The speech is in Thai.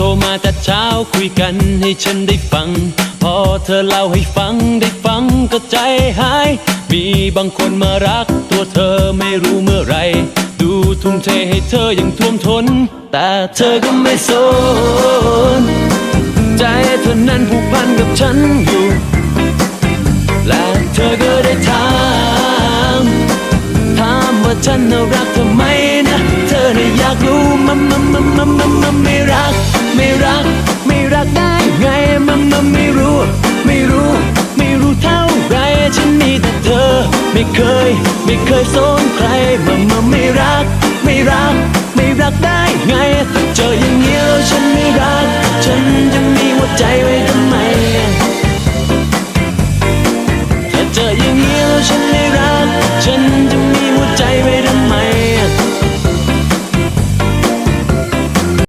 โทรมาแต่เช้าคุยกันให้ฉันได้ฟัง พอเธอเล่าให้ฟังได้ฟังก็ใจหาย มีบางคนมารักตัวเธอไม่รู้เมื่อไร ดูทุ่มเทให้เธออย่างท่วมทนแต่เธอก็ไม่สน ใจเธอนั้นผูกพันกับฉันอยู่ และเธอก็ได้ถามถามว่าฉันน่ะรักเธอไหมนะ เธอน่ะอยากรู้มันมันมันมัมันมัม ไม่เคย ไม่เคยสนใครมามามี